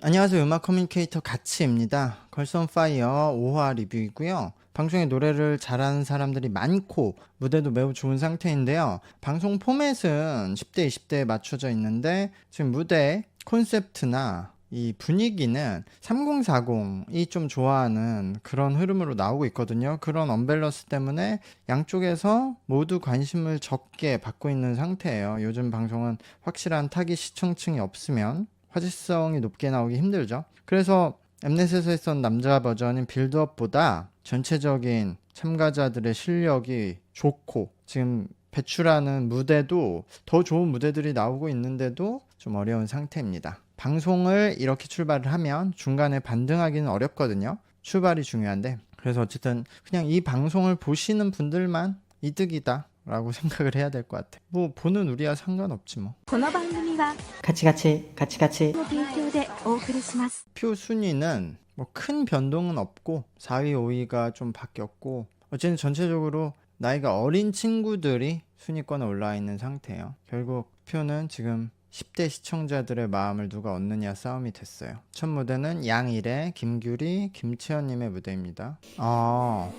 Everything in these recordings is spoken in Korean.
안녕하세요. 음악 커뮤니케이터 가치입니다. 걸선 파이어 5화 리뷰이고요. 방송에 노래를 잘하는 사람들이 많고 무대도 매우 좋은 상태인데요. 방송 포맷은 10대, 20대에 맞춰져 있는데 지금 무대 콘셉트나 이 분위기는 3040이 좀 좋아하는 그런 흐름으로 나오고 있거든요. 그런 언밸런스 때문에 양쪽에서 모두 관심을 적게 받고 있는 상태예요. 요즘 방송은 확실한 타깃 시청층이 없으면 화제성이 높게 나오기 힘들죠. 그래서 엠넷에서 했던 남자 버전인 빌드업보다 전체적인 참가자들의 실력이 좋고 지금 배출하는 무대도 더 좋은 무대들이 나오고 있는데도 좀 어려운 상태입니다. 방송을 이렇게 출발을 하면 중간에 반등하기는 어렵거든요. 출발이 중요한데 그래서 어쨌든 그냥 이 방송을 보시는 분들만 이득이다 라고 생각을 해야 될 것 같아. 뭐 보는 우리야 상관없지 뭐. この番組はカチカチ、カチカチ。の提供でお送りします。 표 순위는 뭐 큰 변동은 없고 4위, 5위가 좀 바뀌었고 어쨌든 전체적으로 나이가 어린 친구들이 순위권에 올라와 있는 상태예요. 결국 표는 지금 10대 시청자들의 마음을 누가 얻느냐 싸움이 됐어요. 첫 무대는 양일의 김규리, 김채연님의 무대입니다. 아,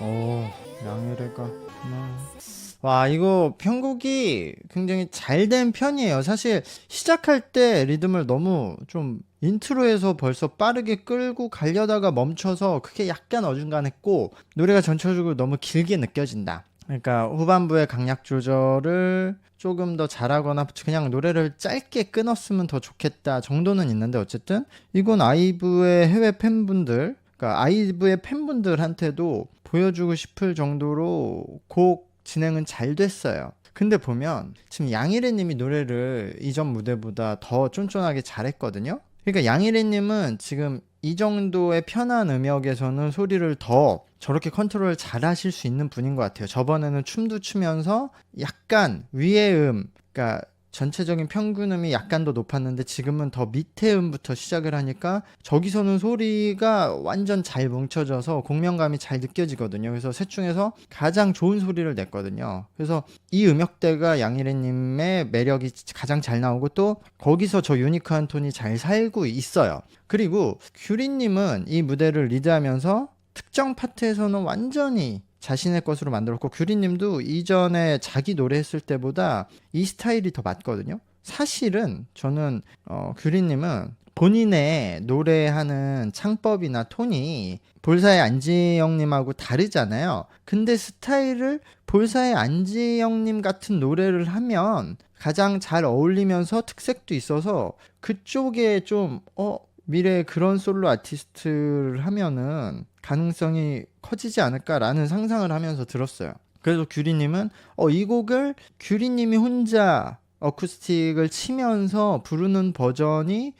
오, 양일애가 음. 와 이거 편곡이 굉장히 잘 된 편이에요. 사실 시작할 때 리듬을 너무 좀 인트로에서 벌써 빠르게 끌고 가려다가 멈춰서 그게 약간 어중간했고 노래가 전체적으로 너무 길게 느껴진다. 그러니까 후반부의 강약 조절을 조금 더 잘하거나 그냥 노래를 짧게 끊었으면 더 좋겠다 정도는 있는데 어쨌든 이건 아이브의 해외 팬분들 그러니까 아이브의 팬분들한테도 보여주고 싶을 정도로 곡 진행은 잘 됐어요. 근데 보면 지금 양일애 님이 노래를 이전 무대보다 더 쫀쫀하게 잘했거든요. 그러니까 양일애 님은 지금 이 정도의 편한 음역에서는 소리를 더 저렇게 컨트롤 잘 하실 수 있는 분인 것 같아요. 저번에는 춤도 추면서 약간 위의 음, 그러니까 전체적인 평균 음이 약간 더 높았는데 지금은 더 밑에 음부터 시작을 하니까 저기서는 소리가 완전 잘 뭉쳐져서 공명감이 잘 느껴지거든요. 그래서 셋 중에서 가장 좋은 소리를 냈거든요. 그래서 이 음역대가 양희래님의 매력이 가장 잘 나오고 또 거기서 저 유니크한 톤이 잘 살고 있어요. 그리고 규리님은 이 무대를 리드하면서 특정 파트에서는 완전히 자신의 것으로 만들었고 규리님도 이전에 자기 노래 했을 때보다 이 스타일이 더 맞거든요. 사실은 저는 어, 규리님은 본인의 노래하는 창법이나 톤이 볼사의 안지영님하고 다르잖아요. 근데 스타일을 볼사의 안지영님 같은 노래를 하면 가장 잘 어울리면서 특색도 있어서 그쪽에 좀 어, 미래에 그런 솔로 아티스트를 하면은 가능성이 커지지 않을까라는 상상을 하면서 들었어요. 그래서 규리님은 어, 이 곡을 규리님이 혼자 어쿠스틱을 치면서 부르는 버전이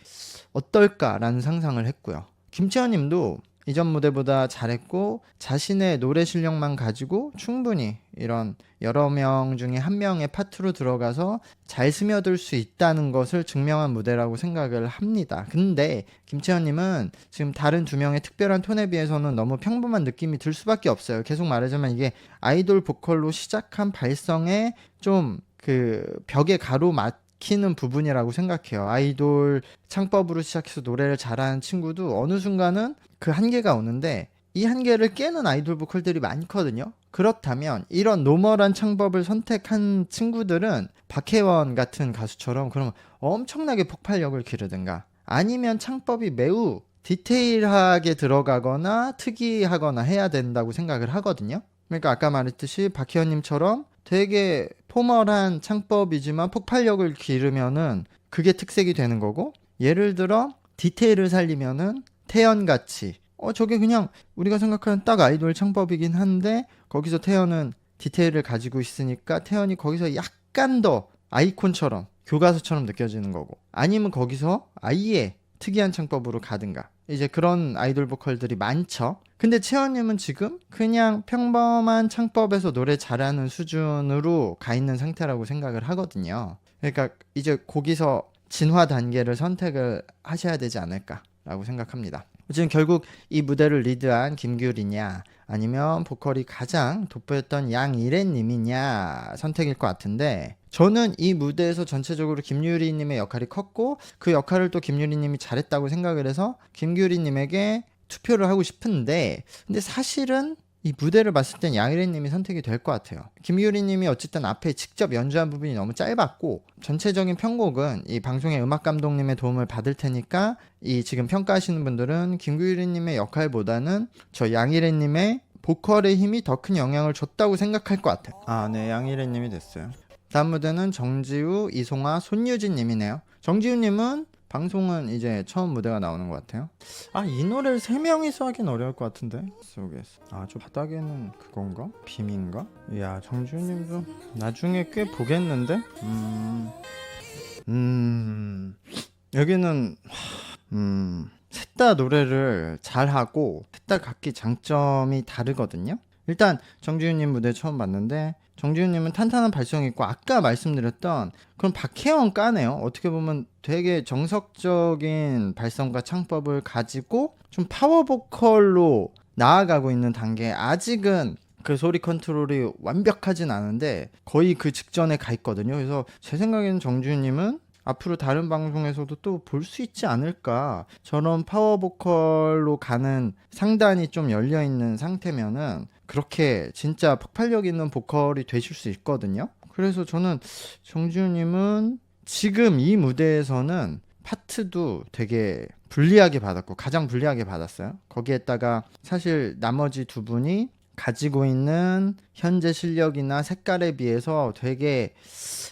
어떨까라는 상상을 했고요. 김채연님도 이전 무대보다 잘했고 자신의 노래 실력만 가지고 충분히 이런 여러 명 중에 한 명의 파트로 들어가서 잘 스며들 수 있다는 것을 증명한 무대라고 생각을 합니다. 근데 김채연님은 지금 다른 두 명의 특별한 톤에 비해서는 너무 평범한 느낌이 들 수밖에 없어요. 계속 말하자면 이게 아이돌 보컬로 시작한 발성에 좀 그 벽에 가로막 키는 부분이라고 생각해요. 아이돌 창법으로 시작해서 노래를 잘하는 친구도 어느 순간은 그 한계가 오는데 이 한계를 깨는 아이돌 보컬들이 많거든요. 그렇다면 이런 노멀한 창법을 선택한 친구들은 박혜원 같은 가수처럼 그러면 엄청나게 폭발력을 기르든가 아니면 창법이 매우 디테일하게 들어가거나 특이하거나 해야 된다고 생각을 하거든요. 그러니까 아까 말했듯이 박혜원님처럼 되게 포멀한 창법이지만 폭발력을 기르면은 그게 특색이 되는 거고 예를 들어 디테일을 살리면은 태연같이 어 저게 그냥 우리가 생각하는 딱 아이돌 창법이긴 한데 거기서 태연은 디테일을 가지고 있으니까 태연이 거기서 약간 더 아이콘처럼 교과서처럼 느껴지는 거고 아니면 거기서 아예 특이한 창법으로 가든가 이제 그런 아이돌 보컬들이 많죠. 근데 채연님은 지금 그냥 평범한 창법에서 노래 잘하는 수준으로 가 있는 상태라고 생각을 하거든요. 그러니까 이제 거기서 진화 단계를 선택을 하셔야 되지 않을까라고 생각합니다. 지금 결국 이 무대를 리드한 김규리냐 아니면 보컬이 가장 돋보였던 양이래님이냐 선택일 것 같은데 저는 이 무대에서 전체적으로 김유리님의 역할이 컸고 그 역할을 또 김유리님이 잘했다고 생각을 해서 김유리님에게 투표를 하고 싶은데 근데 사실은 이 무대를 봤을 땐 양희래님이 선택이 될 것 같아요. 김유리님이 어쨌든 앞에 직접 연주한 부분이 너무 짧았고 전체적인 편곡은 이 방송의 음악 감독님의 도움을 받을 테니까 이 지금 평가하시는 분들은 김유리님의 역할보다는 저 양희래님의 보컬의 힘이 더 큰 영향을 줬다고 생각할 것 같아요. 아, 네, 양희래님이 됐어요. 다음 무대는 정지우, 이송아, 손유진님이네요. 정지우님은 방송은 이제 처음 무대가 나오는 것 같아요. 아, 이 노래를 세 명이서 하긴 어려울 것 같은데. 속에서. 아, 저 바닥에는 그건가? 빔인가? 이야, 정지우님도 나중에 꽤 보겠는데? 음, 음, 여기는 하, 음, 셋 다 노래를 잘하고 셋 다 각기 장점이 다르거든요. 일단 정지훈님 무대 처음 봤는데 정지훈님은 탄탄한 발성이 있고 아까 말씀드렸던 그런 박혜원 까네요. 어떻게 보면 되게 정석적인 발성과 창법을 가지고 좀 파워 보컬로 나아가고 있는 단계. 아직은 그 소리 컨트롤이 완벽하진 않은데 거의 그 직전에 가 있거든요. 그래서 제 생각에는 정지훈님은 앞으로 다른 방송에서도 또 볼 수 있지 않을까. 저런 파워 보컬로 가는 상단이 좀 열려 있는 상태면은 그렇게 진짜 폭발력 있는 보컬이 되실 수 있거든요. 그래서 저는 정지훈님은 지금 이 무대에서는 파트도 되게 불리하게 받았고 가장 불리하게 받았어요. 거기에다가 사실 나머지 두 분이 가지고 있는 현재 실력이나 색깔에 비해서 되게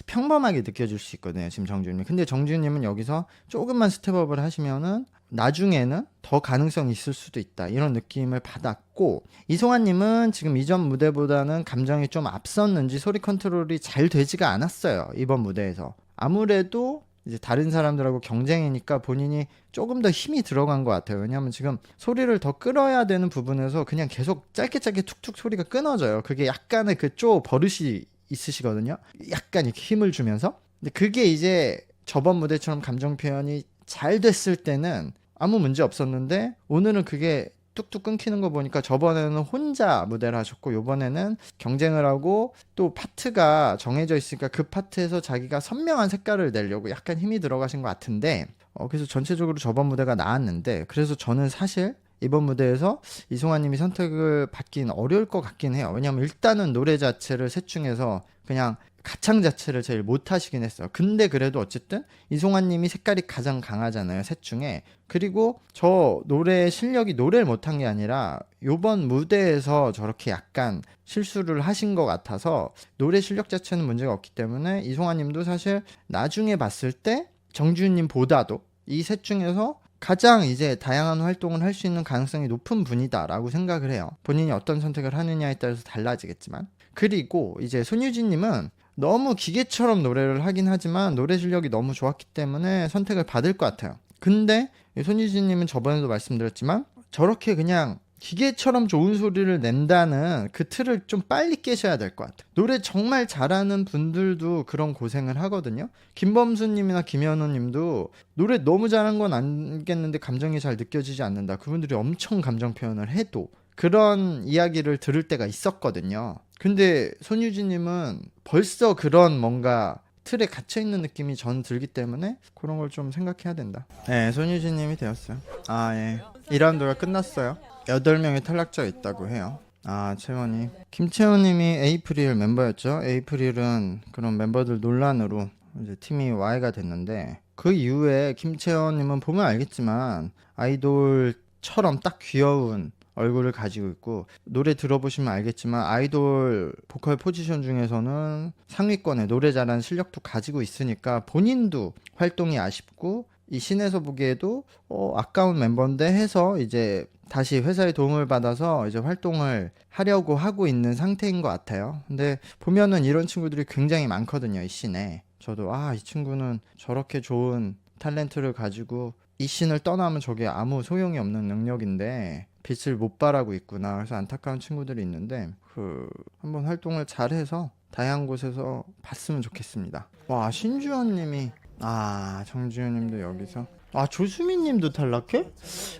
평범하게 느껴질 수 있거든요. 지금 정준님. 근데 정준님은 여기서 조금만 스텝업을 하시면은 나중에는 더 가능성이 있을 수도 있다. 이런 느낌을 받았고 이송아님은 지금 이전 무대보다는 감정이 좀 앞섰는지 소리 컨트롤이 잘 되지가 않았어요. 이번 무대에서 아무래도 이제 다른 사람들하고 경쟁이니까 본인이 조금 더 힘이 들어간 것 같아요. 왜냐하면 지금 소리를 더 끌어야 되는 부분에서 그냥 계속 짧게 짧게 툭툭 소리가 끊어져요. 그게 약간의 그 쪼 버릇이 있으시거든요. 약간 이렇게 힘을 주면서. 근데 그게 이제 저번 무대처럼 감정 표현이 잘 됐을 때는 아무 문제 없었는데 오늘은 그게 뚝뚝 끊기는 거 보니까 저번에는 혼자 무대를 하셨고 요번에는 경쟁을 하고 또 파트가 정해져 있으니까 그 파트에서 자기가 선명한 색깔을 내려고 약간 힘이 들어가신 것 같은데 어, 그래서 전체적으로 저번 무대가 나았는데 그래서 저는 사실 이번 무대에서 이송아님이 선택을 받긴 어려울 것 같긴 해요. 왜냐하면 일단은 노래 자체를 셋 중에서 그냥 가창 자체를 제일 못 하시긴 했어요. 근데 그래도 어쨌든 이송아님이 색깔이 가장 강하잖아요. 셋 중에. 그리고 저 노래 실력이 노래를 못한 게 아니라 요번 무대에서 저렇게 약간 실수를 하신 것 같아서 노래 실력 자체는 문제가 없기 때문에 이송아님도 사실 나중에 봤을 때 정준님보다도 이 셋 중에서 가장 이제 다양한 활동을 할 수 있는 가능성이 높은 분이다라고 생각을 해요. 본인이 어떤 선택을 하느냐에 따라서 달라지겠지만. 그리고 이제 손유진님은 너무 기계처럼 노래를 하긴 하지만 노래 실력이 너무 좋았기 때문에 선택을 받을 것 같아요. 근데 손유진님은 저번에도 말씀드렸지만 저렇게 그냥 기계처럼 좋은 소리를 낸다는 그 틀을 좀 빨리 깨셔야 될 것 같아요. 노래 정말 잘하는 분들도 그런 고생을 하거든요. 김범수님이나 김현우님도 노래 너무 잘한 건 알겠는데 감정이 잘 느껴지지 않는다. 그분들이 엄청 감정 표현을 해도 그런 이야기를 들을 때가 있었거든요. 근데 손유진님은 벌써 그런 뭔가 틀에 갇혀 있는 느낌이 전 들기 때문에 그런 걸 좀 생각해야 된다. 네, 손유진님이 되었어요. 아 예, 2라운드가 끝났어요. 8명의 탈락자 있다고 해요. 아, 채원이. 김채원님이 에이프릴 멤버였죠. 에이프릴은 그런 멤버들 논란으로 이제 팀이 Y가 됐는데 그 이후에 김채원님은 보면 알겠지만 아이돌처럼 딱 귀여운 얼굴을 가지고 있고 노래 들어보시면 알겠지만 아이돌 보컬 포지션 중에서는 상위권에 노래 잘하는 실력도 가지고 있으니까 본인도 활동이 아쉽고 이 신에서 보기에도 어, 아까운 멤버인데 해서 이제 다시 회사의 도움을 받아서 이제 활동을 하려고 하고 있는 상태인 것 같아요. 근데 보면은 이런 친구들이 굉장히 많거든요, 이 씬에. 저도 아, 이 친구는 저렇게 좋은 탤런트를 가지고 이 씬을 떠나면 저게 아무 소용이 없는 능력인데 빛을 못 발하고 있구나. 그래서 안타까운 친구들이 있는데 그 한번 활동을 잘해서 다양한 곳에서 봤으면 좋겠습니다. 와 신주현님이 아 정주현님도 여기서 아 조수민님도 탈락해?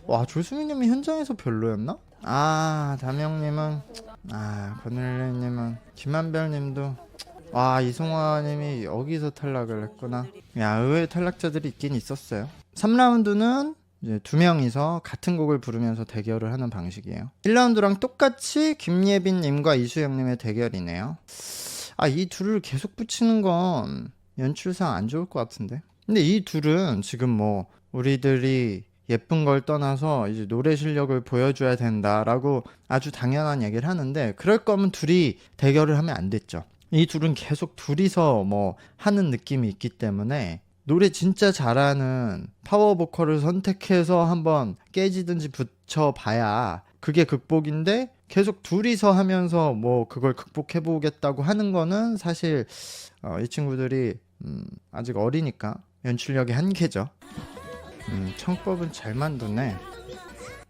와 조수민님이 현장에서 별로였나? 아 담영님은 아 권일래님은 김한별님도 와 이송화님이 여기서 탈락을 했구나 야 의외의 탈락자들이 있긴 있었어요 3라운드는 이제 두 명이서 같은 곡을 부르면서 대결을 하는 방식이에요. 1라운드랑 똑같이 김예빈 님과 이수영 님의 대결이네요. 아 이 둘을 계속 붙이는 건 연출상 안 좋을 것 같은데. 근데 이 둘은 지금 뭐 우리들이 예쁜 걸 떠나서 이제 노래 실력을 보여줘야 된다라고 아주 당연한 얘기를 하는데 그럴 거면 둘이 대결을 하면 안 됐죠. 이 둘은 계속 둘이서 뭐 하는 느낌이 있기 때문에 노래 진짜 잘하는 파워 보컬을 선택해서 한번 깨지든지 붙여봐야 그게 극복인데 계속 둘이서 하면서 뭐 그걸 극복해 보겠다고 하는 거는 사실 어, 이 친구들이 음, 아직 어리니까 연출력의 한계죠. 음, 청법은 잘 만드네.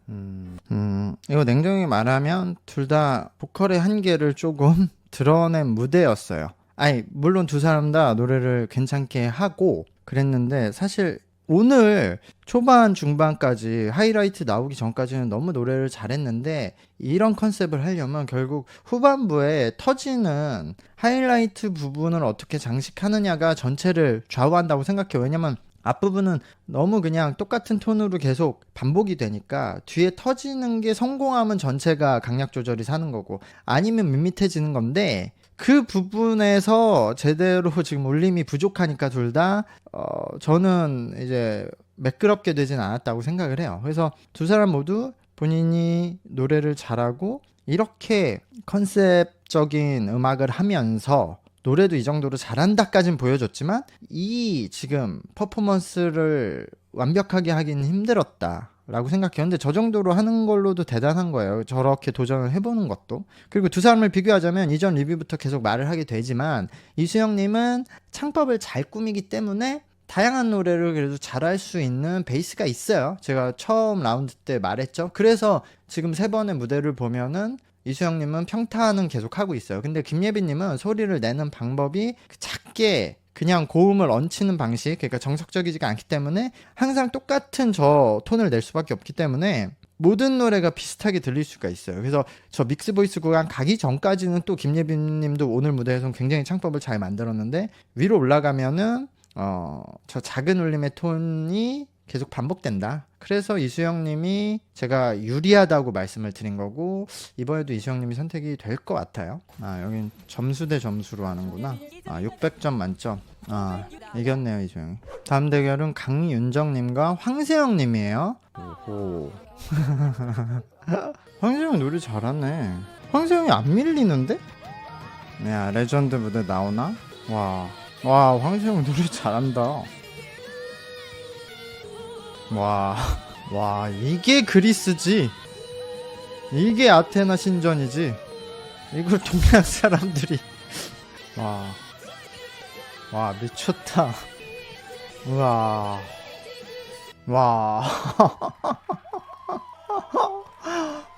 음, 음, 이거 냉정히 말하면 둘 다 보컬의 한계를 조금 드러낸 무대였어요. 아니, 물론 두 사람 다 노래를 괜찮게 하고 그랬는데 사실 오늘 초반 중반까지 하이라이트 나오기 전까지는 너무 노래를 잘했는데 이런 컨셉을 하려면 결국 후반부에 터지는 하이라이트 부분을 어떻게 장식하느냐가 전체를 좌우한다고 생각해요. 왜냐면 앞부분은 너무 그냥 똑같은 톤으로 계속 반복이 되니까 뒤에 터지는 게 성공하면 전체가 강약 조절이 사는 거고 아니면 밋밋해지는 건데 그 부분에서 제대로 지금 울림이 부족하니까 둘 다 어, 저는 이제 매끄럽게 되진 않았다고 생각을 해요. 그래서 두 사람 모두 본인이 노래를 잘하고 이렇게 컨셉적인 음악을 하면서 노래도 이 정도로 잘한다까진 보여줬지만 이 지금 퍼포먼스를 완벽하게 하기는 힘들었다. 라고 생각해요. 근데 저 정도로 하는 걸로도 대단한 거예요. 저렇게 도전을 해보는 것도. 그리고 두 사람을 비교하자면 이전 리뷰부터 계속 말을 하게 되지만 이수영님은 창법을 잘 꾸미기 때문에 다양한 노래를 그래도 잘할 수 있는 베이스가 있어요. 제가 처음 라운드 때 말했죠. 그래서 지금 세 번의 무대를 보면은 이수영님은 평타는 계속 하고 있어요. 근데 김예빈님은 소리를 내는 방법이 작게 그냥 고음을 얹히는 방식, 그러니까 정석적이지가 않기 때문에 항상 똑같은 저 톤을 낼 수밖에 없기 때문에 모든 노래가 비슷하게 들릴 수가 있어요. 그래서 저 믹스 보이스 구간 가기 전까지는 또 김예빈 님도 오늘 무대에서 굉장히 창법을 잘 만들었는데 위로 올라가면은 어, 저 작은 울림의 톤이 계속 반복된다. 그래서 이수영 님이 제가 유리하다고 말씀을 드린 거고 이번에도 이수영 님이 선택이 될 것 같아요. 아, 여긴 점수 대 점수로 하는구나. 아, 600점 만점. 아, 이겼네요, 이수영이. 다음 대결은 강윤정 님과 황세영 님이에요. 오호. 황세영 노래 잘하네. 황세영이 안 밀리는데? 야, 레전드 무대 나오나? 와. 와, 황세영 노래 잘한다. 와, 와, 이게 그리스지. 이게 아테나 신전이지. 이걸 동양 사람들이. 와, 와, 미쳤다. 우와, 와.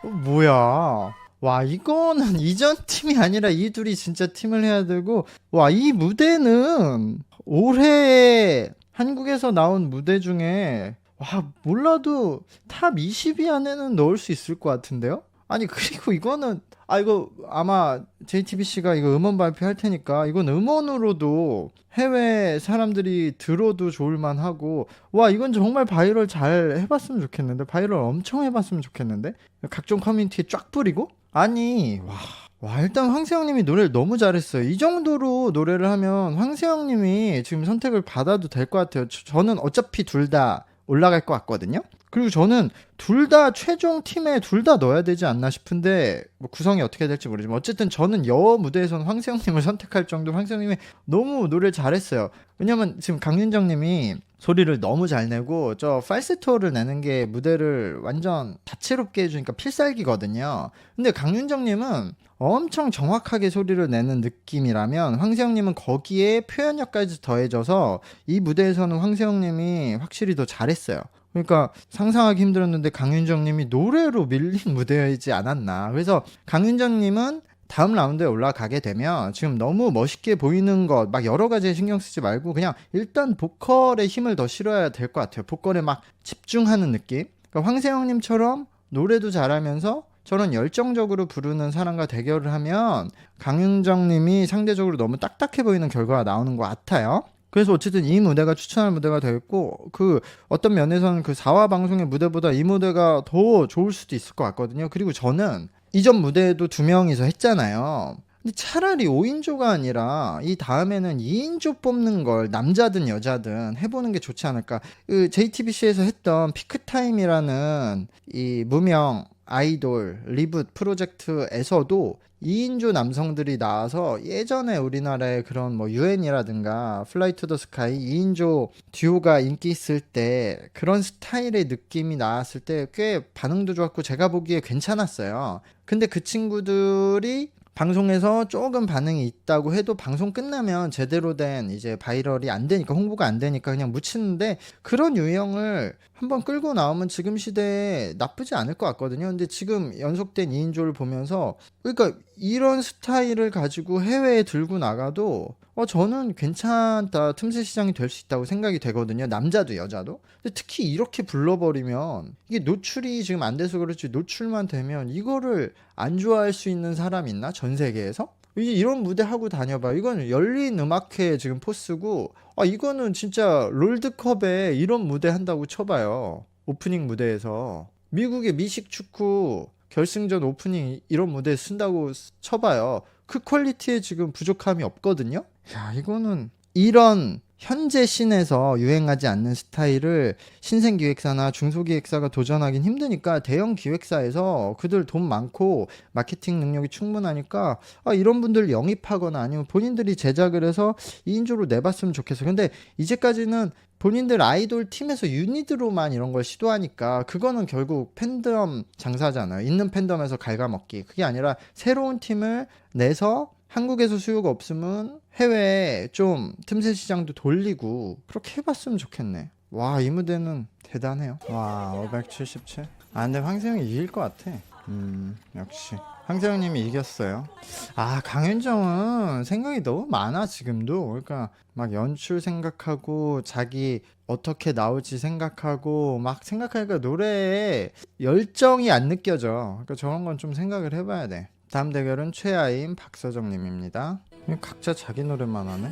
어, 뭐야. 와, 이거는 이전 팀이 아니라 이 둘이 진짜 팀을 해야 되고, 와, 이 무대는 올해 한국에서 나온 무대 중에 와 몰라도 탑 20위 안에는 넣을 수 있을 것 같은데요? 아니 그리고 이거는 아 이거 아마 JTBC가 이거 음원 발표할 테니까 이건 음원으로도 해외 사람들이 들어도 좋을 만 하고 와 이건 정말 바이럴 잘 해봤으면 좋겠는데 바이럴 엄청 해봤으면 좋겠는데 각종 커뮤니티에 쫙 뿌리고 아니 와 와, 일단 황세영님이 노래를 너무 잘했어요. 이 정도로 노래를 하면 황세영님이 지금 선택을 받아도 될 것 같아요. 저- 저는 어차피 둘 다 올라갈 것 같거든요. 그리고 저는 둘 다 최종 팀에 둘 다 넣어야 되지 않나 싶은데 뭐 구성이 어떻게 될지 모르지만 어쨌든 저는 여 무대에서는 황세영님을 선택할 정도로 황세영님이 너무 노래를 잘했어요. 왜냐면 지금 강윤정님이 소리를 너무 잘 내고 저 팔세토를 내는 게 무대를 완전 다채롭게 해주니까 필살기거든요. 근데 강윤정님은 엄청 정확하게 소리를 내는 느낌이라면 황세영님은 거기에 표현력까지 더해져서 이 무대에서는 황세영님이 확실히 더 잘했어요. 그러니까 상상하기 힘들었는데 강윤정님이 노래로 밀린 무대이지 않았나. 그래서 강윤정님은 다음 라운드에 올라가게 되면 지금 너무 멋있게 보이는 것 막 여러 가지에 신경 쓰지 말고 그냥 일단 보컬에 힘을 더 실어야 될 것 같아요. 보컬에 막 집중하는 느낌. 그러니까 황세영님처럼 노래도 잘하면서 저런 열정적으로 부르는 사람과 대결을 하면 강윤정님이 상대적으로 너무 딱딱해 보이는 결과가 나오는 것 같아요. 그래서 어쨌든 이 무대가 추천할 무대가 되겠고 그 어떤 면에서는 그 4화 방송의 무대보다 이 무대가 더 좋을 수도 있을 것 같거든요. 그리고 저는 이전 무대에도 두 명이서 했잖아요. 근데 차라리 5인조가 아니라 이 다음에는 2인조 뽑는 걸 남자든 여자든 해보는 게 좋지 않을까. 그 JTBC에서 했던 피크타임이라는 이 무명 아이돌 리붓 프로젝트에서도 2인조 남성들이 나와서 예전에 우리나라의 그런 뭐 유엔이라든가 플라이 투 더 스카이 2인조 듀오가 인기 있을 때 그런 스타일의 느낌이 나왔을 때 꽤 반응도 좋았고 제가 보기에 괜찮았어요. 근데 그 친구들이 방송에서 조금 반응이 있다고 해도 방송 끝나면 제대로 된 이제 바이럴이 안 되니까 홍보가 안 되니까 그냥 묻히는데 그런 유형을 한번 끌고 나오면 지금 시대에 나쁘지 않을 것 같거든요. 근데 지금 연속된 2인조를 보면서 그러니까 이런 스타일을 가지고 해외에 들고 나가도 어 저는 괜찮다 틈새 시장이 될 수 있다고 생각이 되거든요. 남자도 여자도. 근데 특히 이렇게 불러버리면 이게 노출이 지금 안 돼서 그렇지 노출만 되면 이거를 안 좋아할 수 있는 사람 있나 전 세계에서? 이런 무대 하고 다녀봐. 이건 열린 음악회 지금 포스고, 아 이거는 진짜 롤드컵에 이런 무대 한다고 쳐봐요. 오프닝 무대에서 미국의 미식 축구 결승전 오프닝 이런 무대 쓴다고 스- 쳐봐요. 그 퀄리티에 지금 부족함이 없거든요. 야 이거는 이런 현재 씬에서 유행하지 않는 스타일을 신생 기획사나 중소기획사가 도전하긴 힘드니까 대형 기획사에서 그들 돈 많고 마케팅 능력이 충분하니까 아, 이런 분들 영입하거나 아니면 본인들이 제작을 해서 2인조로 내봤으면 좋겠어. 근데 이제까지는 본인들 아이돌 팀에서 유닛으로만 이런 걸 시도하니까 그거는 결국 팬덤 장사잖아요. 있는 팬덤에서 갉아먹기. 그게 아니라 새로운 팀을 내서 한국에서 수요가 없으면 해외에 좀 틈새 시장도 돌리고 그렇게 해봤으면 좋겠네. 와, 이 무대는 대단해요. 와, 577. 아, 근데 황세영이 이길 것 같아. 음, 역시. 황세영님이 이겼어요. 아, 강현정은 생각이 너무 많아, 지금도. 그러니까 막 연출 생각하고 자기 어떻게 나올지 생각하고 막 생각하니까 노래에 열정이 안 느껴져. 그러니까 저런 건 좀 생각을 해봐야 돼. 다음 대결은 최아임 박서정님입니다. 각자 자기 노래만 하네.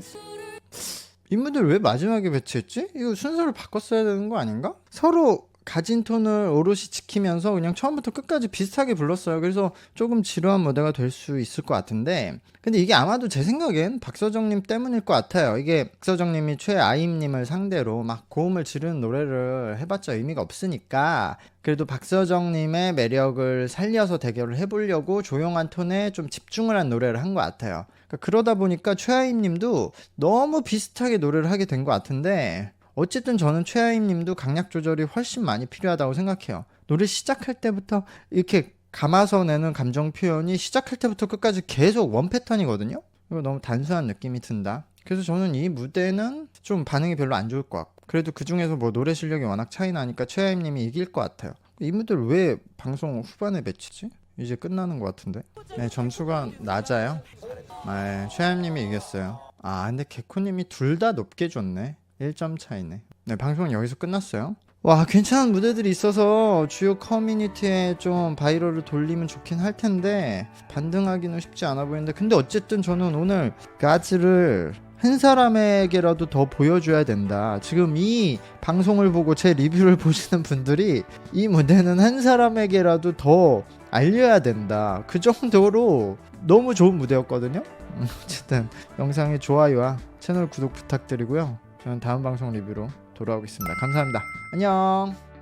인물들 왜 마지막에 배치했지? 이거 순서를 바꿨어야 되는 거 아닌가? 서로 가진 톤을 오롯이 지키면서 그냥 처음부터 끝까지 비슷하게 불렀어요. 그래서 조금 지루한 무대가 될 수 있을 것 같은데, 근데 이게 아마도 제 생각엔 박서정님 때문일 것 같아요. 이게 박서정님이 최아임님을 상대로 막 고음을 지르는 노래를 해봤자 의미가 없으니까, 그래도 박서정님의 매력을 살려서 대결을 해보려고 조용한 톤에 좀 집중을 한 노래를 한 것 같아요. 그러니까 그러다 보니까 최아임님도 너무 비슷하게 노래를 하게 된 것 같은데, 어쨌든 저는 최하임 님도 강약 조절이 훨씬 많이 필요하다고 생각해요. 노래 시작할 때부터 이렇게 감아서 내는 감정 표현이 시작할 때부터 끝까지 계속 원 패턴이거든요. 이거 너무 단순한 느낌이 든다. 그래서 저는 이 무대는 좀 반응이 별로 안 좋을 것 같고 그래도 그 중에서 뭐 노래 실력이 워낙 차이 나니까 최하임 님이 이길 것 같아요. 이 무대를 왜 방송 후반에 배치지? 이제 끝나는 것 같은데. 네, 점수가 낮아요. 네, 최하임 님이 이겼어요. 아, 근데 개코님이 둘 다 높게 줬네. 1점 차이네. 네, 방송은 여기서 끝났어요. 와, 괜찮은 무대들이 있어서 주요 커뮤니티에 좀 바이럴을 돌리면 좋긴 할 텐데 반등하기는 쉽지 않아 보이는데 근데 어쨌든 저는 오늘 가즈를 한 사람에게라도 더 보여줘야 된다. 지금 이 방송을 보고 제 리뷰를 보시는 분들이 이 무대는 한 사람에게라도 더 알려야 된다. 그 정도로 너무 좋은 무대였거든요. 음, 어쨌든 영상의 좋아요와 채널 구독 부탁드리고요. 저는 다음 방송 리뷰로 돌아오겠습니다. 감사합니다. 안녕.